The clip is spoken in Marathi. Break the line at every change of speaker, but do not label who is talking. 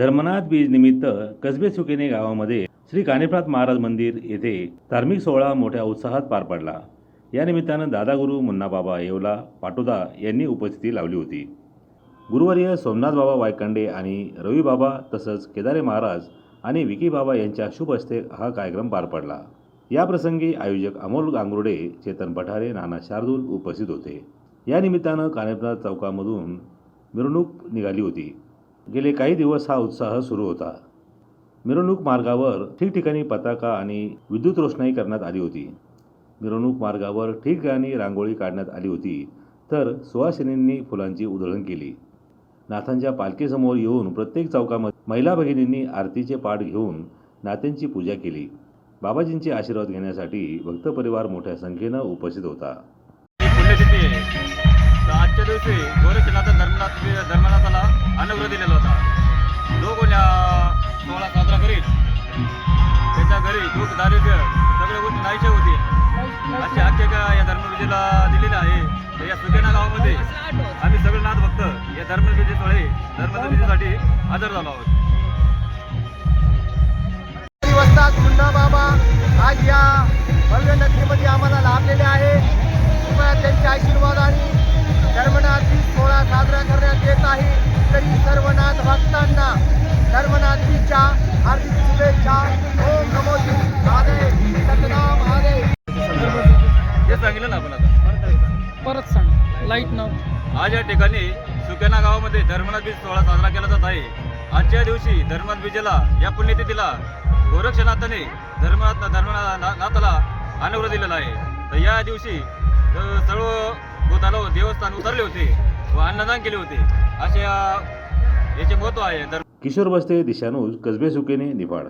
धर्मनाथ बीज निमित्त कसबे सुकेने गावामध्ये श्री कानिप्रात महाराज मंदिर येथे धार्मिक सोहळा मोठ्या उत्साहात पार पडला. या निमित्तानं दादागुरू मुन्नाबाबा येवला पाटोदा यांनी उपस्थिती लावली होती. गुरुवर्य सोमनाथ बाबा वायकंडे आणि रवीबाबा तसंच केदारे महाराज आणि विकी बाबा यांच्या शुभ हस्ते हा कार्यक्रम पार पडला. या प्रसंगी आयोजक अमोल गांगुर्डे चेतन पठारे नाना शार्दूल उपस्थित होते. या निमित्तानं कानिफनाथ चौकामधून मिरवणूक निघाली होती. गेले काही दिवस हा उत्साह सुरू होता. मिरवणूक मार्गावर ठिकठिकाणी पताका आणि विद्युत रोषणाई करण्यात आली होती. मिरवणूक मार्गावर ठिकठिकाणी रांगोळी काढण्यात आली होती तर सुहासिनींनी फुलांची उधळण केली. नाथांच्या पालखीसमोर येऊन प्रत्येक चौकामध्ये महिला भगिनींनी आरतीचे पाठ घेऊन नात्यांची पूजा केली. बाबाजींचे आशीर्वाद घेण्यासाठी भक्त परिवार मोठ्या संख्येनं उपस्थित होता.
आजच्या दिवशी गोरक्षनाथ धर्मनाथ अनुग्रह दिलेला होता. जो कोणी सोहळा साजरा करील त्याच्या घरी दुःख दारिद्र्य सगळ्या गोष्टी नाहीशे होतील अशी आख्यायिका या धर्मविजेला दिलेली आहे. या सुकेना गावामध्ये आम्ही सगळे नाथ भक्त या धर्मविजेमुळे सोहळे धर्मविजेसाठी हजर झालो आहोत.
दिवसात मुन्ना बाबा आज या भव्य नगरीमध्ये आम्हाला लाभलेले आहे. कृपया त्यांच्या आशीर्वादाने धर्मनाथी सोहळा साजरा करण्यात येत आहे. धर्मनाथीच्या हार्दिक शुभेच्छा ओम नमो महादेव सतनाम महादेव
हे सांगितलं ना आपण आता.
परत सांग लाइट न.
आज या ठिकाणी सुकेना गावामध्ये धर्मनाथ बीज सोहळा साजरा केला जात आहे. आजच्या दिवशी धर्मनाथ बीजेला या पुण्यतिथीला गोरक्षनाथाने धर्मनाथ धर्मनाथ नाथाला अनुग्रह दिलेला आहे. तर या दिवशी सर्व भूतालो देवस्थान उतरले होते व अन्नदान केले होते. याचे महत्त्व आहे.
किशोर बस्ते दिशानूज कसबे सुकेने निफाड